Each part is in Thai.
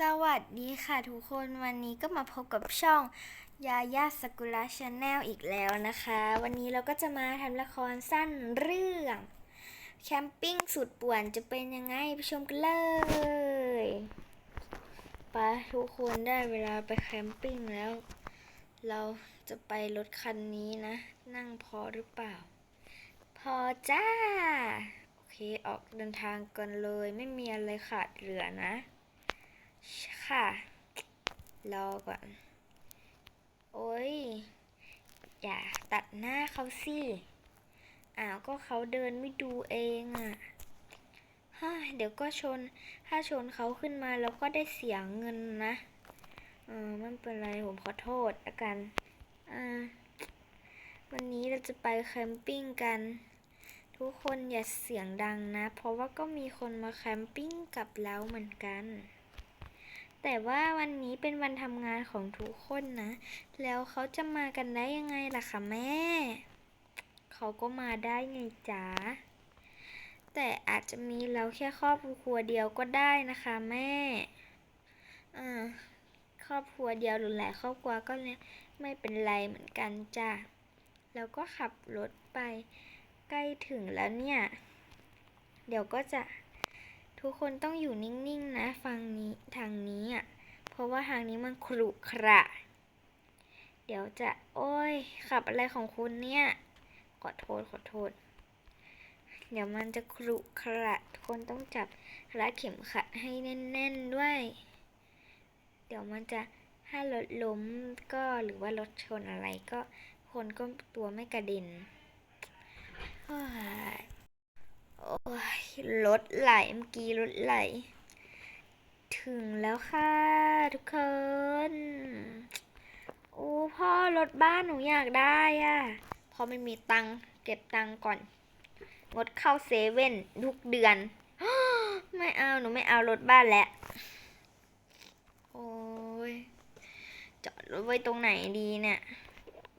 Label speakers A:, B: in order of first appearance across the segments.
A: สวัสดีค่ะทุกคนวันนี้ก็มาพบกับช่องยาย่าสกุลาชาแนลอีกแล้วนะคะ วันนี้เราก็จะมาทำละครสั้นเรื่องแคมปิ้งสุดป่วนจะเป็นยังไงไปชมกันเลยปะทุกคนได้เวลาไปแคมปิ้งแล้ว เราจะไปรถคันนี้นะ นั่งพอหรือเปล่า พอจ้า โอเคออกเดินทางกันเลยไม่มีอะไรขาดเหลือนะ ค่ะ รอก่อน โอ้ย อย่าตัดหน้าเขาสิ อ้าวก็เขาเดินไม่ดูเองอะ่ะฮ่าเดี๋ยวก็ชน ถ้าชนเขาขึ้นมาแล้วก็ได้เสียเงินนะเออไม่เป็นไร ผมขอโทษละกัน อ่า วันนี้เราจะไปแคมปิ้งกัน ทุกคนอย่าเสียงดังนะ เพราะว่าก็มีคนมาแคมปิ้งกับเราเหมือนกัน แต่ว่าวันนี้เป็นวันทำงานของทุกคนนะ แล้วเขาจะมากันได้ยังไงล่ะคะแม่ เขาก็มาได้ไงจ๊ะแต่อาจจะมีเราแค่ครอบครัวเดียวก็ได้นะคะแม่อ่าครอบครัวเดียวหรือหลายครอบครัวก็ไม่เป็นไรเหมือนกันจ้ะ แล้วก็ขับรถไปใกล้ถึงแล้วเนี่ย เดี๋ยวก็จะ ทุกคนต้องอยู่นิ่งๆนะฟังนี้ทางนี้อะ เพราะว่าทางนี้มันขรุขระ เดี๋ยวจะ โอ้ย ขับอะไรของคุณเนี่ย ขอโทษขอโทษ เดี๋ยวมันจะขรุขระทุกคนต้องจับรัดเข็มขัดให้แน่นๆด้วย เดี๋ยวมันจะถ้ารถล้มก็หรือว่ารถชนอะไรก็คนก็ตัวไม่กระเด็น โอ้ยรถไหลเมื่อกี้รถไหล ถึงแล้วค่ะทุกคน โอ้พ่อรถบ้านหนูอยากได้อะพอไม่มีตังค์เก็บตังค์ก่อน งดเข้าเซเว่นทุกเดือน ไม่เอาหนูไม่เอารถบ้านแล้ว โอ้ยจอดรถไว้ตรงไหนดีเนี่ย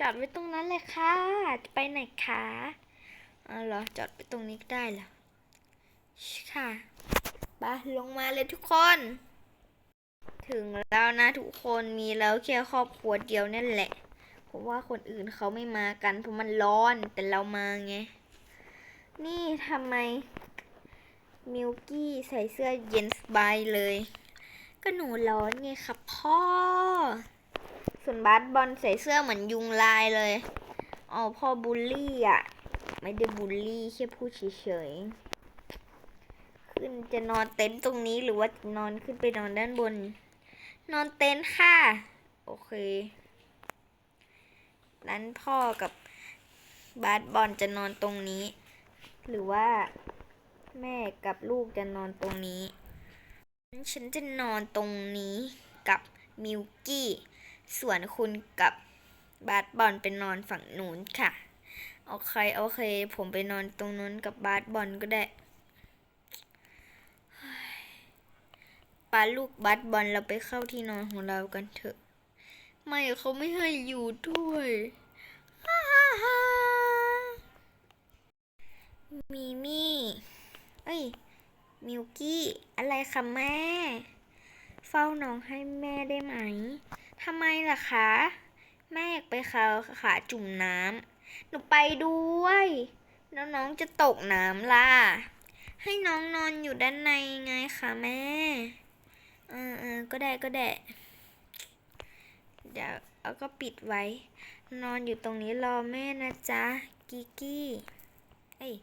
A: จอดไว้ตรงนั้นเลยค่ะ จะไปไหนคะอ๋อเหรอ จอดไว้ตรงนี้ก็ได้เหรอ ค่ะไปลงมาเลยทุกคน ถึงแล้วนะทุกคนมีแล้วแค่ครอบครัวเดียวนั่นแหละ เพราะว่าคนอื่นเขาไม่มากันเพราะมันร้อนแต่เรามาไง นี่ทำไมมิลกี้ใส่เสื้อเย็นสบายเลย ก็หนูร้อนไงครับพ่อ ส่วนบาสบอลใส่เสื้อเหมือนยุงลายเลย อ๋อพ่อบูลลี่อะ ไม่ได้บูลลี่แค่พูดเฉยๆ ขึ้นจะนอนเต็นท์ตรงนี้หรือว่านอนขึ้นไปนอนด้านบน นอนเต็นท์ค่ะ โอเคนั้นพ่อกับบาสบอลจะนอนตรงนี้ หรือว่าแม่กับลูกจะนอนตรงนี้ ฉันจะนอนตรงนี้กับมิวกี้ส่วนคุณกับบาสบอลไปนอนฝั่งนู้นค่ะ โอเค โอเค ผมไปนอนตรงนู้นกับบาสบอลก็ได้ ปาลูกบาสบอลเราไปเข้าที่นอนของเรากันเถอะ ไม่เขาไม่ให้อยู่ด้วยฮ่าฮ่าฮ่ามีมี่เอ้ย มิวกี้ อะไรคะแม่ เฝ้าน้องให้แม่ได้ไหมทำไมล่ะคะ แม่อยากไปขาขาจุ่มน้ำหนูไปด้วย แล้วน้องจะตกน้ำล่ะ ให้น้องนอนอยู่ด้านในไงคะแม่ ออเออก็ได้ก็ได้เดี๋ยวเอาก็ปิดไว้ นอนอยู่ตรงนี้รอแม่นะจ๊ะ กิกกี้เอ้ย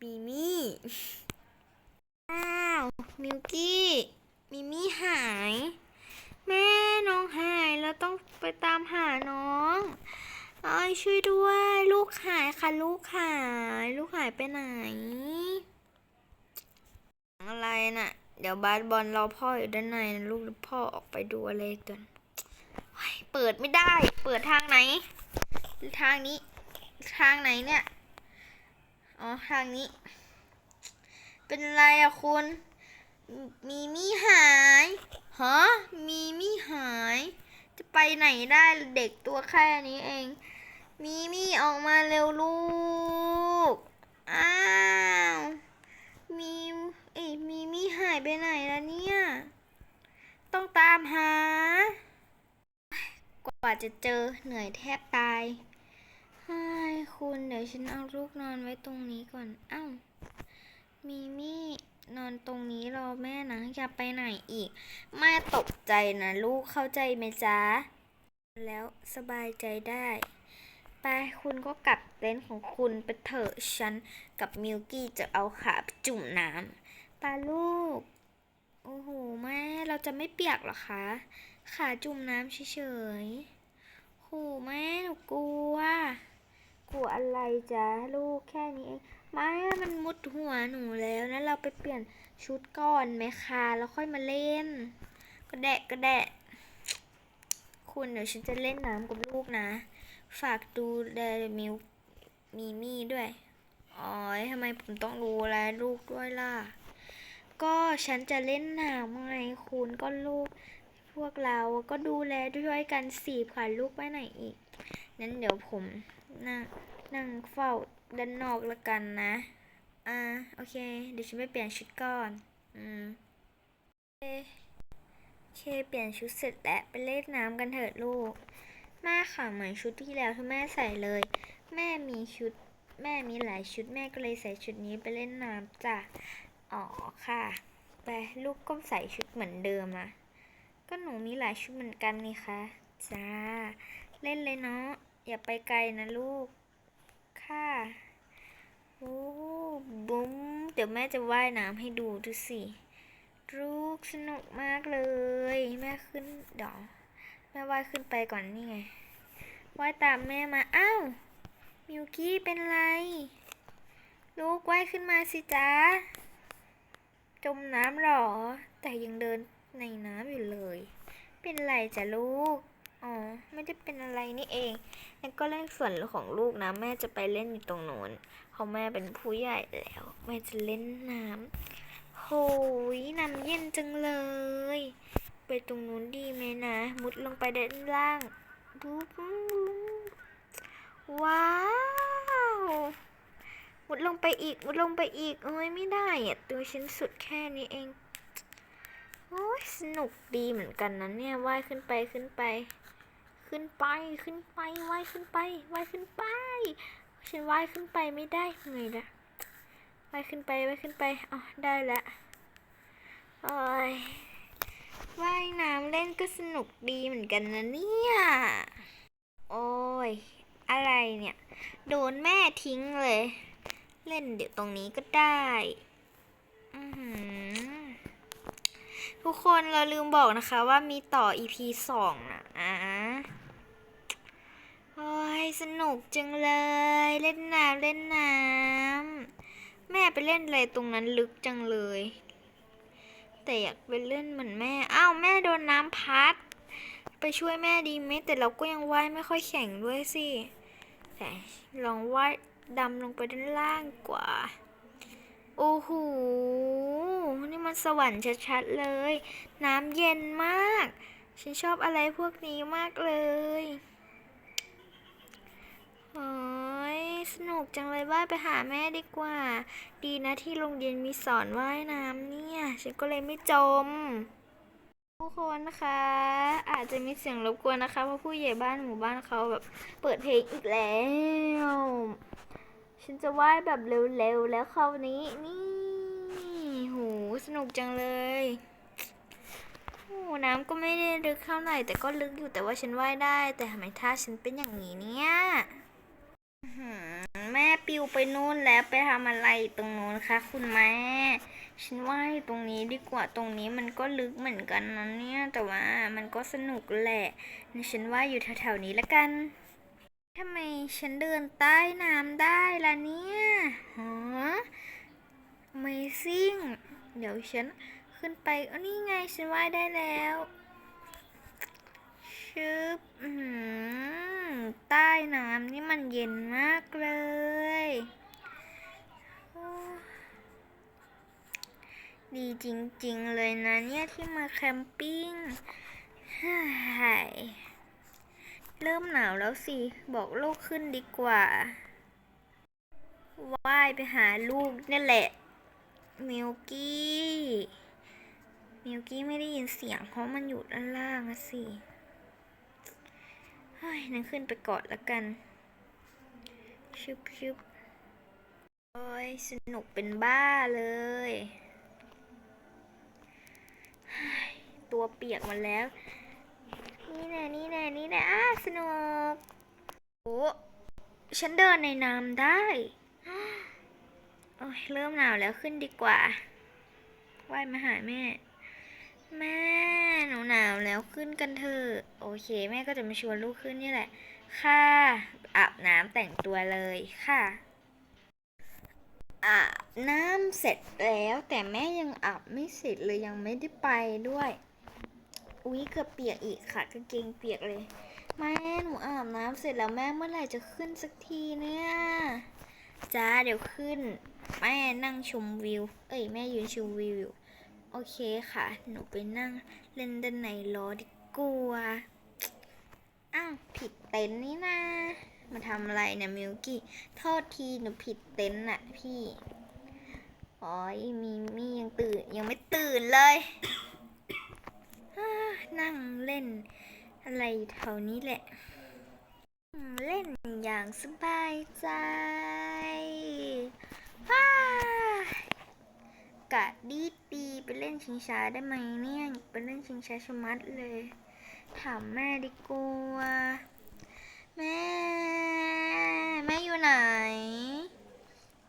A: มีมี่อ้าวมิวกี้มิมี่หาย แม่น้องหายแล้วต้องไปตามหาน้องไอ้ยช่วยด้วย ลูกหายค่ะลูกหาย ลูกหายไปไหน อะไรน่ะ เดี๋ยวบาสบอลรอพ่ออยู่ด้านในนะลูกพ่อออกไปดูอะไรกันเฮ้ยเปิดไม่ได้ เปิดทางไหน ทางนี้ ทางไหนเนี่ย อ๋อ ทางนี้ เป็นไรอะคุณ มีมี่หายฮะมีมี่หาย จะไปไหนได้เด็กตัวแค่นี้เอง มีมี่ออกมาเร็วลูก อ้าว มี เอ้ยมีมี่หาย ไปไหนแล้วเนี่ย ต้องตามหา กว่าจะเจอเหนื่อยแทบตายเฮ้ยคุณเดี๋ยวฉันเอาลูกนอนไว้ตรงนี้ก่อนเอ้ามีมี่นอนตรงนี้รอแม่นะอย่าไปไหนอีก แม่ตกใจนะลูกเข้าใจไหมจ๊ะ แล้วสบายใจได้ไปคุณก็กลับเต็นท์ของคุณไปเถอะฉันกับมิวกี้จะเอาขาไปจุ่มน้ำ ปลาลูก โอ้โห แม่ เราจะไม่เปียกหรอคะ ขาจุ่มน้ำเฉยๆโหแม่ หนูกลัว กลัวอะไรจ๊ะ ลูกแค่นี้เองไม่มันมุดหัวหนูแล้วนะ เราไปเปลี่ยนชุดก่อนไหมคะ แล้วค่อยมาเล่น ก็แดะก็แดะ คุณเดี๋ยวฉันจะเล่นน้ำกับลูกนะ ฝากดูแลมิวมีมี่ด้วย อ๋อทำไมผมต้องดูแลลูกด้วยล่ะ ก็ฉันจะเล่นน้ำไงคุณก็ลูกพวกเราก็ดูแลด้วยกันสีผ่านลูกไปไหนอีก นั้นเดี๋ยวผมนั่งนั่งเฝ้าด้านนอกละกันนะ อ่าโอเค เดี๋ยวฉันไปเปลี่ยนชุดก่อน อืมโอเคโอเคเปลี่ยนชุดเสร็จแล้วไปเล่นน้ำกันเถิดลูก แม่ค่ะเหมือนชุดที่แล้วที่แม่ใส่เลย แม่มีชุด แม่มีหลายชุดแม่ก็เลยใส่ชุดนี้ไปเล่นน้ำจ้ะ อ๋อค่ะ ไปลูกก็ใส่ชุดเหมือนเดิมนะ ก็หนูมีหลายชุดเหมือนกันนี่คะ จ้า เล่นเลยเนาะ อย่าไปไกลนะลูก ค่ะ โอ้บุ้ม เดี๋ยวแม่จะว่ายน้ำให้ดูดูสิ ลูกสนุกมากเลย แม่ขึ้นดี๋ยวแม่ว่ายขึ้นไปก่อนนี่ไง ว่ายตามแม่มา อ้าว มิวกี้เป็นไร ลูกว่ายขึ้นมาสิจ๊ะ จมน้ำหรอ แต่ยังเดินในน้ำอยู่เลย เป็นไรจ้ะลูก อ๋อ ไม่ได้เป็นอะไรนี่เองงั้นก็เล่นส่วนของลูกนะ แม่จะไปเล่นอยู่ตรงโน้นเพราะแม่เป็นผู้ใหญ่แล้ว แม่จะเล่นน้ำโหยน้ำเย็นจังเลย ไปตรงนู้นดีไหมนะ มุดลงไปด้านล่างบุ๊บว้าว มุดลงไปอีกมุดลงไปอีกเอ้ยไม่ได้อะตัวฉันสุดแค่นี้เอง โอ้ยสนุกดีเหมือนกันนะเนี่ยว่ายขึ้นไปขึ้นไป ขึ้นไปขึ้นไปว่ายขึ้นไปว่ายขึ้นไป ฉันว่ายขึ้นไปไม่ได้เหนื่อยละว่ายขึ้นไปว่ายขึ้นไปอ๋อได้ละโอ้ยว่ายน้ำเล่นก็สนุกดีเหมือนกันนะเนี่ย โอ้ย อะไรเนี่ย โดนแม่ทิ้งเลย เล่นเดี๋ยวตรงนี้ก็ได้อือหือทุกคนเราลืมบอกนะคะว่ามีต่อ EP สองนะอ่าโอ้ยสนุกจังเลย เล่นน้ำเล่นน้ำแม่ไปเล่นอะไรตรงนั้นลึกจังเลย แต่อยากไปเล่นเหมือนแม่ อ้าวแม่โดนน้ำพัด ไปช่วยแม่ดีไหมแต่เราก็ยังว่ายไม่ค่อยแข็งด้วยสิแต่ลองว่าย ดำลงไปด้านล่างกว่า โอ้โห นี่มันสวรรค์ชัดๆเลย น้ำเย็นมาก ฉันชอบอะไรพวกนี้มากเลยโอ้ยสนุกจังเลยว่ายไปหาแม่ดีกว่า ดีนะที่โรงเรียนมีสอนว่ายน้ำเนี่ย ฉันก็เลยไม่จมทุกคนนะคะ อาจจะมีเสียงรบกวนนะคะ เพราะผู้ใหญ่บ้านหมู่บ้านเขาแบบเปิดเพลงอีกแล้ว ฉันจะว่ายแบบเร็วๆแล้วคราวนี้นี่โหสนุกจังเลยโอ้น้ำก็ไม่ได้ลึกเท่าไหร่แต่ก็ลึกอยู่แต่ว่าฉันว่ายได้ แต่ทำไมท่าฉันเป็นอย่างนี้เนี่ยแม่ปิวไปนู่นแล้วไปทำอะไรตรงนู้นคะคุณแม่ ฉันว่ายตรงนี้ดีกว่าตรงนี้มันก็ลึกเหมือนกันนะเนี่ย แต่ว่ามันก็สนุกแหละฉันว่ายอยู่แถวๆนี้ละกัน ทำไมฉันเดินใต้น้ำได้ล่ะเนี่ยฮะ Amazing เดี๋ยวฉันขึ้นไปอ๋อนี่ไงฉันว่ายได้แล้วชึบอื้อหือใต้น้ำนี่มันเย็นมากเลย ดีจริงๆเลยนะเนี่ยที่มาแคมปิ้งเฮ้ย เริ่มหนาวแล้วสิ บอกลูกขึ้นดีกว่าว่ายไปหาลูกนี่แหละ มิลกี้ มิวกี้ไม่ได้ยินเสียงเพราะมันอยู่ด้านล่างอะสิเฮ้ยนั่งขึ้นไปกอดแล้วกันชึบชึบโอ้ยสนุกเป็นบ้าเลยเฮ้ยตัวเปียกหมดแล้ว นี่แน่ นี่แน่ นี่แน่อ้า สนุกโอ้ฉันเดินในน้ำได้ โอ้ยเริ่มหนาวแล้วขึ้นดีกว่าว่ายมาหาแม่ แม่หนูหนาวแล้วขึ้นกันเถอะโอเค แม่ก็จะมาชวนลูกขึ้นนี่แหละ ค่ะอาบน้ำแต่งตัวเลยค่ะอาบน้ำเสร็จแล้วแต่แม่ยังอาบไม่เสร็จเลยยังไม่ได้ไปด้วย อุ๊ยเกือบเปียกอีกค่ะกางเกงเปียกเลย แม่หนูอาบน้ำเสร็จแล้วแม่เมื่อไหร่จะขึ้นสักทีเนี่ยจ้าเดี๋ยวขึ้น แม่นั่งชมวิว เอ้ยแม่ยืนชมวิวอยู่ โอเคค่ะ หนูไปนั่งเล่นด้านในรอดีกว่าอ้าวผิดเต็นท์นี่นะมาทำอะไรเนี่ยมิวกี้โทษทีหนูผิดเต็นท์น่ะพี่อ้ยมีมียังตื่นยังไม่ตื่นเลยนั่งเล่น อะไรแถวนี้แหละ เล่นอย่างสบายใจว้ากะดีดีไปเล่นชิงช้าได้ไหมเนี่ยไปเล่นชิงช้าชมัดเลย ถามแม่ดีกว่าแม่ แม่อยู่ไหน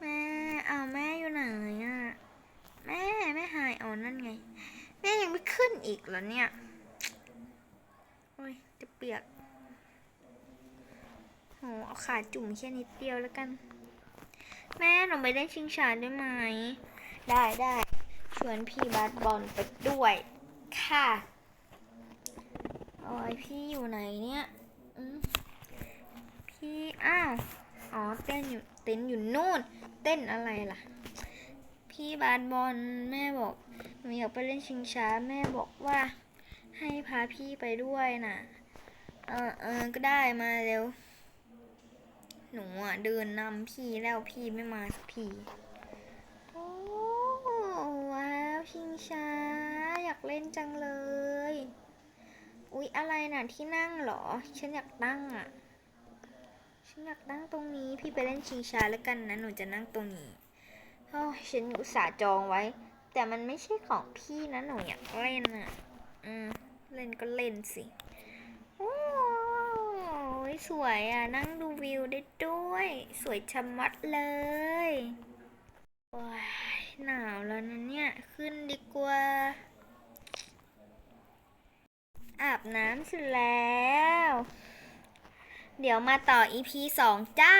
A: แม่เอาแม่อยู่ไหนอะแม่แม่หายอ๋อนั่นไง แม่ยังไม่ขึ้นอีกเหรอเนี่ย อ้ย จะเปียกโหเอาขาจุ่มแค่นิดเดียวแล้วกัน แม่หนูไปเล่นชิงช้าได้ไหม ได้ได้ชวนพี่บาสบอลไปด้วย ค่ะโอ้ยพี่อยู่ไหนเนี่ยอืมพี่อ้าวอ๋อเต้นอยู่เต้นอยู่นู่น เต้นอะไรล่ะ พี่บาสบอลแม่บอกหนูอยากไปเล่นชิงช้าแม่บอกว่า ให้พาพี่ไปด้วยน่ะ เออเออก็ได้มาเร็ว หนูอะเดินนำพี่แล้วพี่ไม่มาสักทีโอ้ว้าวชิงช้า อยากเล่นจังเลย อุ๊ย อะไรน่ะที่นั่งเหรอ ฉันอยากนั่งอะ ฉันอยากนั่งตรงนี้ พี่ไปเล่นชิงช้าแล้วกันนะ หนูจะนั่งตรงนี้โอ้ฉันอุตส่าห์จองไว้ แต่มันไม่ใช่ของพี่นะ หนูอยากเล่นอะ ล่นก็เล่นสิ โอ้ยสวยอะ นั่งดูวิวได้ด้วย สวยชะมัดเลย โอ้ยหนาวแล้วนะเนี่ย ขึ้นดีกว่า อาบน้ำเสร็จแล้ว เดี๋ยวมาต่อ EP สองจ้า